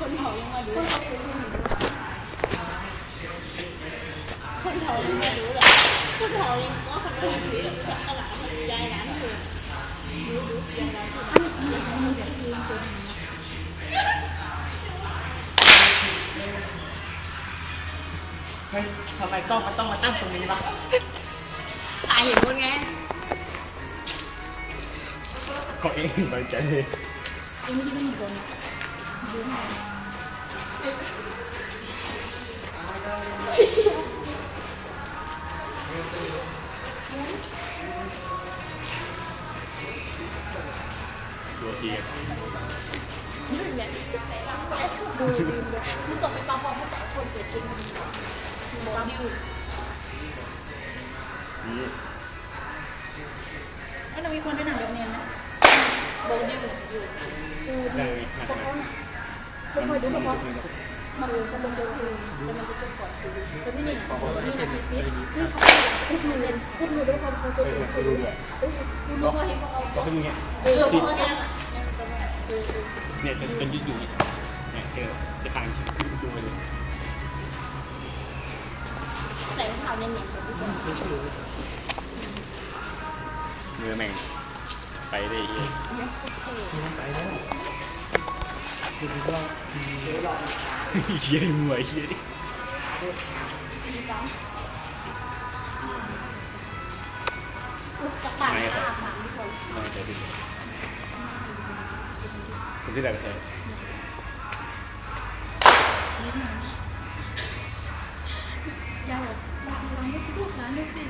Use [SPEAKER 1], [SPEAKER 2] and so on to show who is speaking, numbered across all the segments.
[SPEAKER 1] มาดูคนเขาที่มาดูเลยคนเขายังก็คนที่ถือแบบตลาดมันยายร้านคือดูดูยายร้านคืออันนี้ยายร้านมันจะยืนตัวนี้
[SPEAKER 2] เฮ้ยทำไมกล้องมันต้องมาตั้งตรงนี้วะ
[SPEAKER 1] ถ่ายเห็นคนไง
[SPEAKER 3] ก็เองไปใจเลย
[SPEAKER 1] เอ็มที่ไม่เห็นคนดูไง
[SPEAKER 3] ตัวทีกัน
[SPEAKER 1] นี่เนี่ยดูมึงตกไปปาปองเขาแต่คนเกิดจริงมึงบอกดิว
[SPEAKER 3] นี่
[SPEAKER 1] แล้วเรามีคนไปหนังแบบเนียนนะบอกดิวอยู่ดู
[SPEAKER 3] ได้ไหมนะ
[SPEAKER 1] พวกเขาน่ะ ไม่ค่อยดูเฉพาะมันจะลงเจอคือแต่มันจะเจอก่อนคือแต่ที่นี่นี่นะพี่พี่ที่เขาพูดมือเล่นพูดมือด้วยความเขาจะดูคือคุณรู้ว่าเห็นเขาเอา
[SPEAKER 3] ก็คือไง
[SPEAKER 1] เออพอแกน่ะ
[SPEAKER 3] เนี่ยจนจนยืดอยู่เนี่ยเนี่ยเจอจะทางดูไปเลย
[SPEAKER 1] ใส่รองเท้าเนี่ยนๆแบบทุกคน
[SPEAKER 3] มือแม่งไปได้เฮีย
[SPEAKER 2] ไปแล้ คือเราเดี๋ยวเรา
[SPEAKER 3] เฮียมวยเฮียดิ
[SPEAKER 1] จากบ้านอาบน้ำทุกคน
[SPEAKER 3] มาใจดิคุณที่ไหนกันแท้
[SPEAKER 1] ยาบอกลองให้พูดร้านด้วยสิ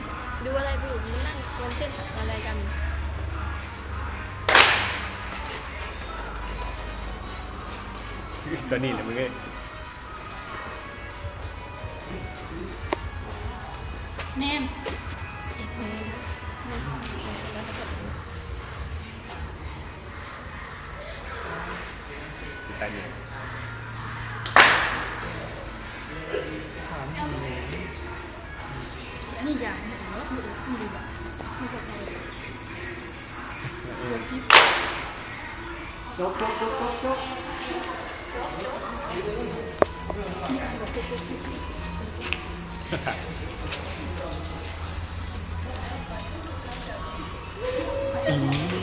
[SPEAKER 4] ดูอะไรไปอยู่มานั่งกวนเต้นอะไรกัน
[SPEAKER 3] ตอนนี้แหละมึงเอ้ย
[SPEAKER 1] แน่น
[SPEAKER 3] ตายเนี่ย
[SPEAKER 1] อันนี้อย่างนี้เนาะดูดูดูแบบไม่เข้าใจ
[SPEAKER 3] เออ
[SPEAKER 2] จบจบจบจบจบ Mm-hmm.